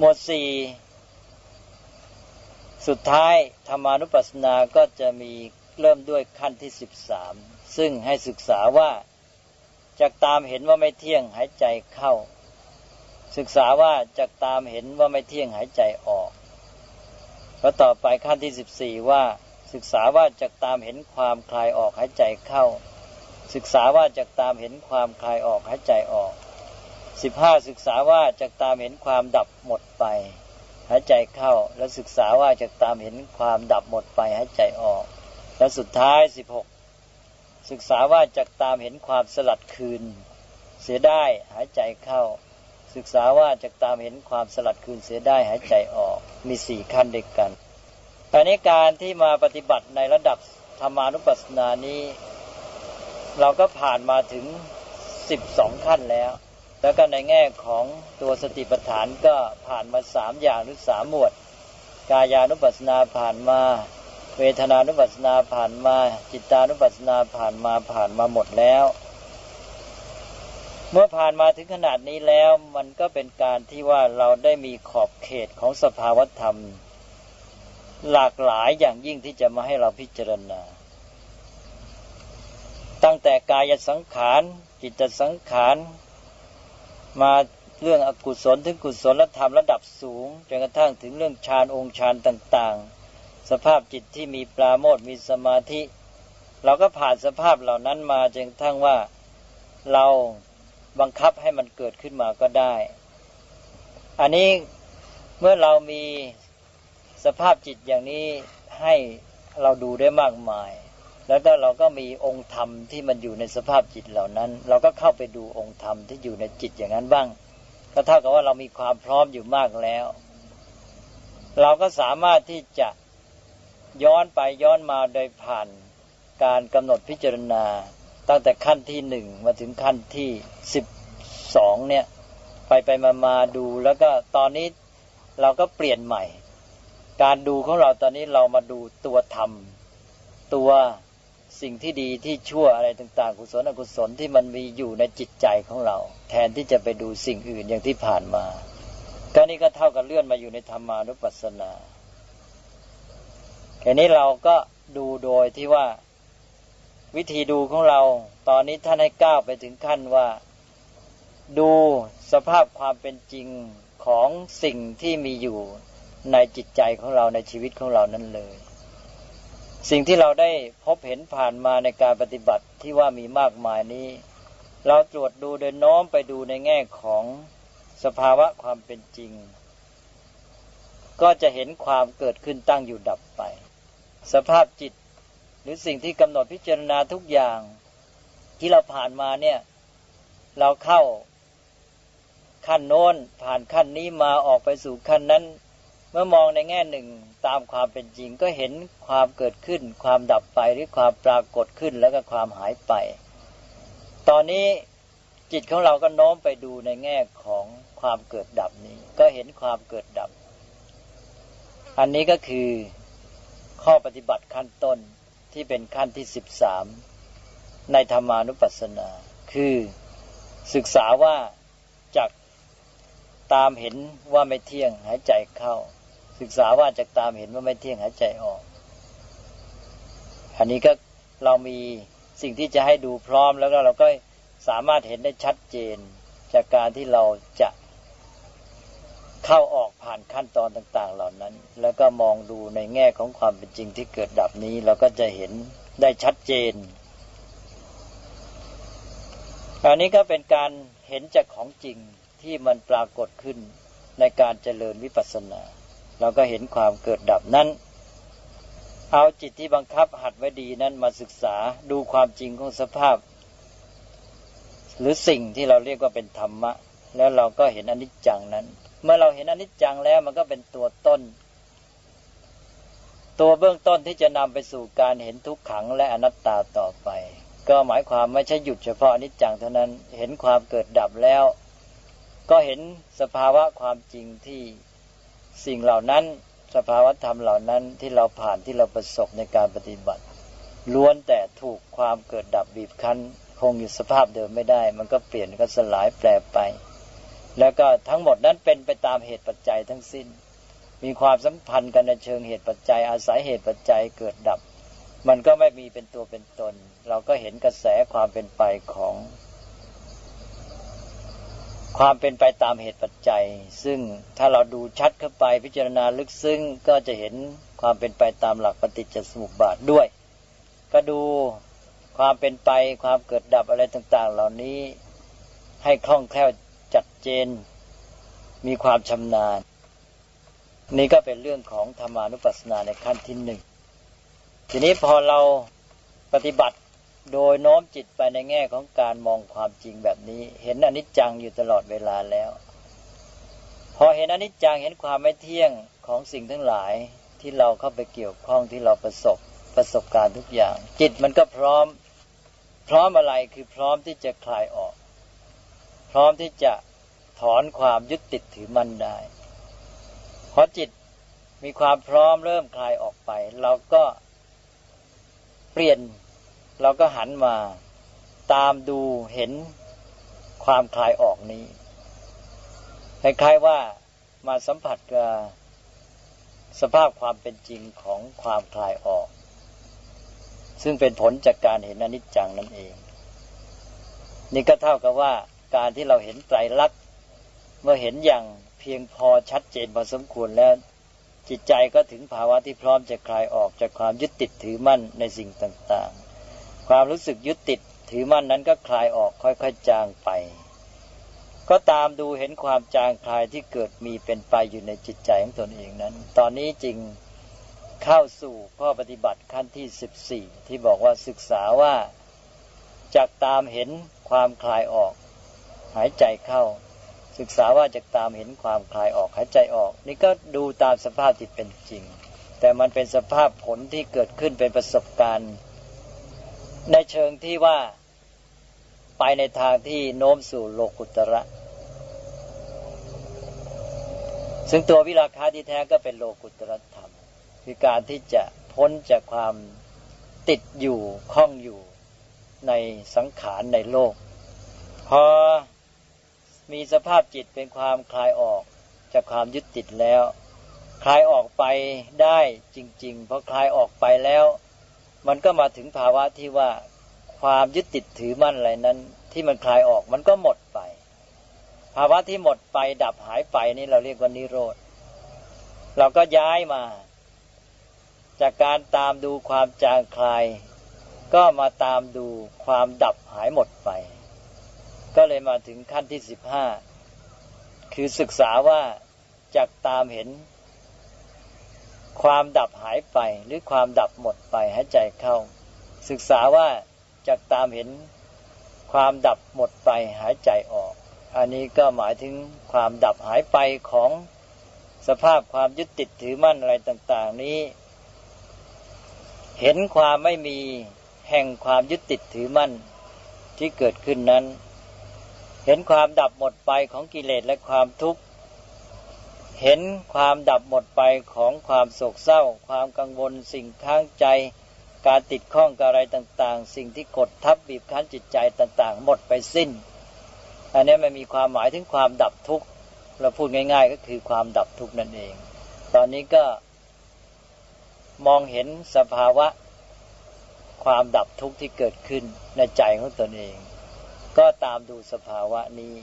หมวดสี่สุดท้ายธรรมานุปัสสนาก็จะมีเริ่มด้วยขั้นที่สิบสามซึ่งให้ศึกษาว่าจากตามเห็นว่าไม่เที่ยงหายใจเข้า ศึกษาว่าจากตามเห็นว่าไม่เที่ยงหายใจออกแล้วต่อไปขั้นที่สิบสี่ว่า ศึกษาว่าจากตามเห็นความคลายออกหายใจเข้า ศึกษาว่าจากตามเห็นความคลายออกหายใจออก สิบห้าศึกษาว่าจากตามเห็นความดับหมดไป หายใจเข้า แล้วศึกษาว่าจากตามเห็นความดับหมดไปหายใจออก และสุดท้ายสิบหกศึกษาว่าจากตามเห็นความสลัดคืน เสียได้หายใจเข้า ศึกษาว่าจากตามเห็นความสลัดคืนเสียได้หายใจออก มีสี่ขั้นเด็กกันตอนนี้การที่มาปฏิบัติในระดับธรรมานุปัสสนานี้ เราก็ผ่านมาถึงสิบสองขั้นแล้ว แล้วก็ในแง่ของตัวสติปัฏฐานก็ผ่านมาสามอย่างหรือสามหมวด กายานุปัสสนาผ่านมา เวทนานุปัสสนาผ่านมา จิตานุปัสสนาผ่านมาผ่านมาหมดแล้ว เมื่อผ่านมาถึงขนาดนี้แล้วมันก็เป็นการที่ว่าเราได้มีขอบเขตของสภาวธรรม หลากหลายอย่างยิ่งที่จะมาให้เราพิจารณา ตั้งแต่กายสังขาร จิตสังขาร มาเรื่องอกุศลถึงกุศลธรรมระดับสูงจนกระทั่งถึงเรื่องฌานองค์ฌานต่าง ๆ สภาพจิตที่มีปราโมทมีสมาธิ เราก็ผ่านสภาพเหล่านั้นมาจนกระทั่งว่าเราบังคับให้มันเกิดขึ้นมาก็ได้ อันนี้เมื่อเรามีสภาพจิตอย่างนี้ให้เราดูได้มากมาย แล้วก็เราก็มีองค์ธรรมที่มันอยู่ในสภาพจิตเหล่านั้น เราก็เข้าไปดูองค์ธรรมที่อยู่ในจิตอย่างนั้นบ้าง ก็เท่ากับว่าเรามีความพร้อมอยู่มากแล้ว เราก็สามารถที่จะย้อนไปย้อนมาโดยผ่านการกำหนดพิจารณา ตั้งแต่ขั้นที่หนึ่งมาถึงขั้นที่สิบสองเนี่ยไปไปมามาดูแล้วก็ตอนนี้เราก็เปลี่ยนใหม่ การดูของเราตอนนี้เรามาดูตัวธรรม ตัว สิ่งที่ดีที่ชั่วอะไรต่างๆ กุศลอกุศลที่มันมีอยู่ในจิตใจของเรา แทนที่จะไปดูสิ่งอื่นอย่างที่ผ่านมาก็นี่ก็เท่ากับเลื่อนมาอยู่ในธรรมานุปัสสนาแค่นี้เราก็ดูโดยที่ว่าวิธีดูของเรา ตอนนี้ท่านให้ก้าวไปถึงขั้นว่า ดูสภาพความเป็นจริงของสิ่งที่มีอยู่ในจิตใจของเราในชีวิตของเรานั่นเลย สิ่งที่เราได้พบเห็นผ่านมาในการปฏิบัติที่ว่ามีมากมายนี้ เราตรวจดูโดยน้อมไปดูในแง่ของสภาวะความเป็นจริง ก็จะเห็นความเกิดขึ้นตั้งอยู่ดับไป สภาพจิตหรือสิ่งที่กำหนดพิจารณาทุกอย่างที่เราผ่านมาเนี่ย เราเข้าขั้นโน้นผ่านขั้นนี้มาออกไปสู่ขั้นนั้น เมื่อมองในแง่หนึ่งตามความเป็นจริงก็เห็นความเกิดขึ้น ความดับไปหรือความปรากฏขึ้นแล้วก็ความหายไป ตอนนี้จิตของเราก็โน้มไปดูในแง่ของความเกิดดับนี้ ก็เห็นความเกิดดับ อันนี้ก็คือข้อปฏิบัติขั้นต้นที่เป็นขั้นที่สิบสามในธรรมานุปัสสนา คือศึกษาว่าจากตามเห็นว่าไม่เที่ยงหายใจเข้า ศึกษาว่าจะตามเห็นว่าไม่เที่ยงหายใจออกอันนี้ก็เรามีสิ่งที่จะให้ดูพร้อมแล้วก็เราก็สามารถเห็นได้ชัดเจนจากการที่เราจะเข้าออกผ่านขั้นตอนต่าง ๆ เหล่านั้น แล้วก็มองดูในแง่ของความเป็นจริงที่เกิดดับนี้ เราก็จะเห็นได้ชัดเจน อันนี้ก็เป็นการเห็นจากของจริงที่มันปรากฏขึ้นในการเจริญวิปัสสนา เราก็เห็นความเกิดดับนั้น เอาจิตที่บังคับหัดไว้ดีนั้นมาศึกษาดูความจริงของสภาพ หรือสิ่งที่เราเรียกว่าเป็นธรรมะ แล้วเราก็เห็นอนิจจังนั้น เมื่อเราเห็นอนิจจังแล้วมันก็เป็นตัวต้น ตัวเบื้องต้นที่จะนำไปสู่การเห็นทุกขังและอนัตตาต่อไป ก็หมายความไม่ใช่หยุดเฉพาะอนิจจังเท่านั้นเห็นความเกิดดับแล้ว ก็เห็นสภาวะความจริงที่ สิ่งเหล่านั้นสภาวธรรมเหล่านั้นที่เราผ่านที่เราประสบในการปฏิบัติ ล้วนแต่ถูกความเกิดดับบีบคั้น คงอยู่สภาพเดิมไม่ได้ มันก็เปลี่ยนก็สลายแปรไป แล้วก็ทั้งหมดนั้นเป็นไปตามเหตุปัจจัยทั้งสิ้น มีความสัมพันธ์กันในเชิงเหตุปัจจัย อาศัยเหตุปัจจัยเกิดดับ มันก็ไม่มีเป็นตัวเป็นตน เราก็เห็นกระแสความเป็นไปของ ความเป็นไปตามเหตุปัจจัย ซึ่งถ้าเราดูชัดเข้าไปพิจารณาลึกซึ้งก็จะเห็นความเป็นไปตามหลักปฏิจจสมุปบาทด้วย ก็ดูความเป็นไปความเกิดดับอะไรต่าง ๆ เหล่านี้ให้คล่องแคล่วจัดเจน มีความชำนาญ นี่ก็เป็นเรื่องของธรรมานุปัสสนาในขั้นที่หนึ่งทีนี้พอเราปฏิบัติ โดยโน้มจิตไปในแง่ของการมองความจริงแบบนี้ เห็นอนิจจังอยู่ตลอดเวลาแล้ว พอเห็นอนิจจังเห็นความไม่เที่ยงของสิ่งทั้งหลายที่เราเข้าไปเกี่ยวข้องที่เราประสบประสบการณ์ทุกอย่าง จิตมันก็พร้อม พร้อมอะไรคือพร้อมที่จะคลายออก พร้อมที่จะถอนความยึดติดถือมันได้พอจิตมีความพร้อมเริ่มคลายออกไป เราก็เปลี่ยน เราก็หันมาตามดูเห็นความคลายออกนี้คล้ายๆว่ามาสัมผัสกับสภาพความเป็นจริงของความคลายออก ซึ่งเป็นผลจากการเห็นอนิจจังนั่นเอง นี่ก็เท่ากับว่าการที่เราเห็นไตรลักษณ์เมื่อเห็นอย่างเพียงพอชัดเจนพอสมควรแล้วจิตใจก็ถึงภาวะที่พร้อมจะคลายออกจากความยึดติดถือมั่นในสิ่งต่าง ความรู้สึกยึดติดถือมั่นนั้นก็คลายออกค่อยๆจางไป ก็ตามดูเห็นความจางคลายที่เกิดมีเป็นไปอยู่ในจิตใจของตนเองนั้น ตอนนี้จริงเข้าสู่ข้อปฏิบัติขั้นที่สิบสี่ที่บอกว่าศึกษาว่าจากตามเห็นความคลายออก หายใจเข้า ศึกษาว่าจากตามเห็นความคลายออกหายใจออก นี่ก็ดูตามสภาพที่เป็นจริง แต่มันเป็นสภาพผลที่เกิดขึ้นเป็นประสบการณ์ ในเชิงที่ว่าไปในทางที่โน้มสู่โลกุตระ ซึ่งตัววิราคาที่แท้ก็เป็นโลกุตรธรรม คือการที่จะพ้นจากความติดอยู่คล้องอยู่ในสังขารในโลก พอมีสภาพจิตเป็นความคลายออกจากความยึดติดแล้ว คลายออกไปได้จริง ๆ เพราะคลายออกไปแล้ว มันก็มาถึงภาวะที่ว่าความยึดติดถือมั่นอะไรนั้น ที่มันคลายออกมันก็หมดไป ภาวะที่หมดไปดับหายไปนี่เราเรียกว่านิโรธเราก็ย้ายมา จากการตามดูความจางคลาย ก็มาตามดูความดับหายหมดไป ก็เลยมาถึงขั้นที่สิบห้าคือศึกษาว่าจากตามเห็น ความดับหายไปหรือความดับหมดไปหายใจเข้า ศึกษาว่าจากตามเห็นความดับหมดไปหายใจออก อันนี้ก็หมายถึงความดับหายไปของสภาพความยึดติดถือมั่นอะไรต่าง ๆ นี้ เห็นความไม่มีแห่งความยึดติดถือมั่นที่เกิดขึ้นนั้น เห็นความดับหมดไปของกิเลสและความทุกข์ เห็นความดับหมดไปของความโศกเศร้า ความกังวล สิ่งข้างใจ การติดข้องกับอะไรต่างๆ สิ่งที่กดทับบีบคั้นจิตใจต่างๆ หมดไปสิ้น อันนี้มันมีความหมายถึงความดับทุกข์เราพูดง่าย ๆ ก็คือความดับทุกข์นั่นเอง ตอนนี้ก็มองเห็นสภาวะความดับทุกข์ที่เกิดขึ้นในใจของตนเอง ก็ตามดูสภาวะนี้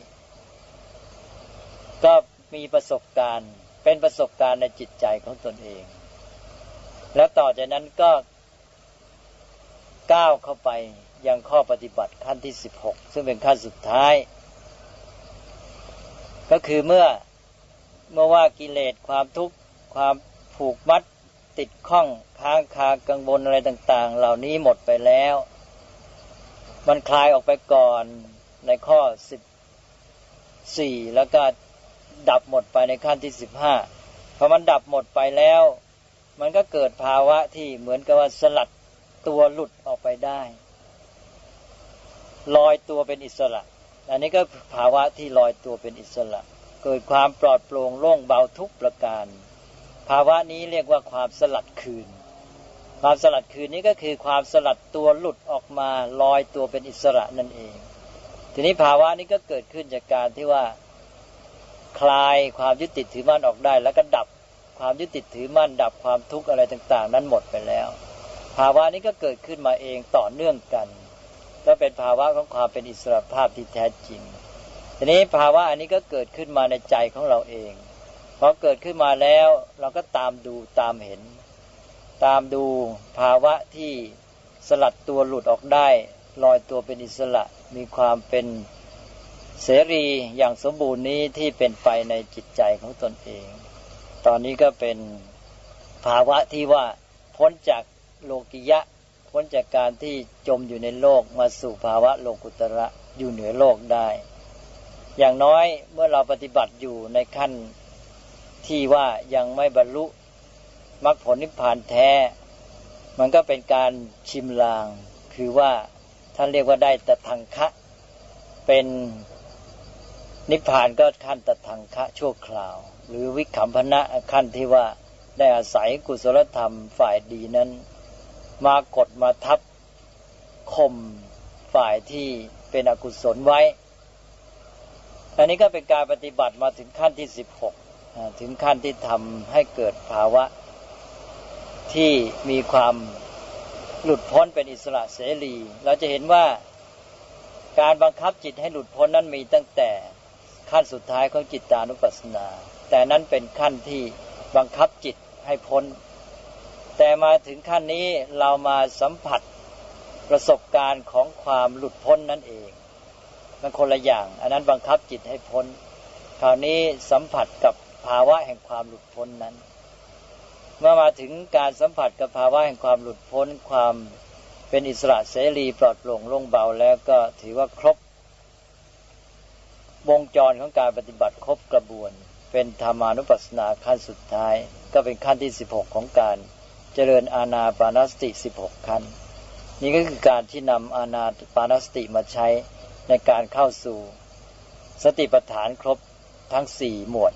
ก็ มีประสบการณ์เป็นประสบการณ์ในจิตใจของตนเอง แล้วต่อจากนั้นก็ก้าวเข้าไปยังข้อปฏิบัติขั้นที่สิบหกซึ่งเป็นขั้นสุดท้าย ก็คือเมื่อเมื่อว่ากิเลสความทุกข์ความผูกมัดติดข้องค้างคากังวลอะไรต่าง ๆ เหล่านี้หมดไปแล้ว มันคลายออกไปก่อนในข้อสิบสี่แล้วก็ ดับหมดไปในขั้นที่สิบห้าพอมันดับหมดไปแล้ว มันก็เกิดภาวะที่เหมือนกับว่าสลัดตัวหลุดออกไปได้ ลอยตัวเป็นอิสระ อันนี้ก็ภาวะที่ลอยตัวเป็นอิสระ เกิดความปลอดโปร่งโล่งเบาทุกประการ ภาวะนี้เรียกว่าความสลัดคืน ความสลัดคืนนี้ก็คือความสลัดตัวหลุดออกมาลอยตัวเป็นอิสระนั่นเอง ทีนี้ภาวะนี้ก็เกิดขึ้นจากการที่ว่า คลายความยึดติดถือมั่นออกได้ แล้วก็ดับความยึดติดถือมั่น ดับความทุกข์อะไรต่าง ๆ นั้นหมดไปแล้ว ภาวะนี้ก็เกิดขึ้นมาเองต่อเนื่องกันก็เป็นภาวะของความเป็นอิสระภาพที่แท้จริง ทีนี้ภาวะอันนี้ก็เกิดขึ้นมาในใจของเราเองพอเกิดขึ้นมาแล้วเราก็ตามดูตามเห็น ตามดูภาวะที่สลัดตัวหลุดออกได้ลอยตัวเป็นอิสระมีความเป็น เสรีอย่างสมบูรณ์นี้ที่เป็นไปในจิตใจของตนเอง ตอนนี้ก็เป็นภาวะที่ว่าพ้นจากโลกิยะ พ้นจากการที่จมอยู่ในโลกมาสู่ภาวะโลกุตระอยู่เหนือโลกได้ อย่างน้อยเมื่อเราปฏิบัติอยู่ในขั้นที่ว่ายังไม่บรรลุมรรคผลนิพพานแท้ มันก็เป็นการชิมลาง คือว่าท่านเรียกว่าได้ตทังคะเป็น นิพพานก็ขั้นตทังคะชั่วคราว หรือวิขำพนะขั้นที่ว่าได้อาศัยกุศลธรรมฝ่ายดีนั้น มากดมาทับข่มฝ่ายที่เป็นอกุศลไว้ อันนี้ก็เป็นการปฏิบัติมาถึงขั้นที่สิบหกถึงขั้นที่ทำให้เกิดภาวะ ที่มีความหลุดพ้นเป็นอิสระเสรี เราจะเห็นว่าการบังคับจิตให้หลุดพ้นนั้นมีตั้งแต่ ขั้นสุดท้ายของจิตตานุปัสสนา แต่นั้นเป็นขั้นที่บังคับจิตให้พ้น แต่มาถึงขั้นนี้เรามาสัมผัสประสบการณ์ของความหลุดพ้นนั่นเอง มันคนละอย่าง อันนั้นบังคับจิตให้พ้น คราวนี้สัมผัสกับภาวะแห่งความหลุดพ้นนั้น เมื่อมาถึงการสัมผัสกับภาวะแห่งความหลุดพ้นความเป็นอิสระเสรีปลอดโปร่งโล่งเบาแล้วก็ถือว่าครบ วงจรของการปฏิบัติครบกระบวน เป็นธรรมานุปัสสนาขั้นสุดท้าย ก็เป็นขั้นที่ 16 ของการเจริญอาณาปานสติ 16 ขั้น นี่ก็คือการที่นำอาณาปานสติมาใช้ในการเข้าสู่ สติปัฏฐานครบทั้งสี่หมวด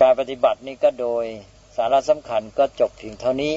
การปฏิบัตินี้ก็โดยสาระสำคัญก็จบเพียงเท่านี้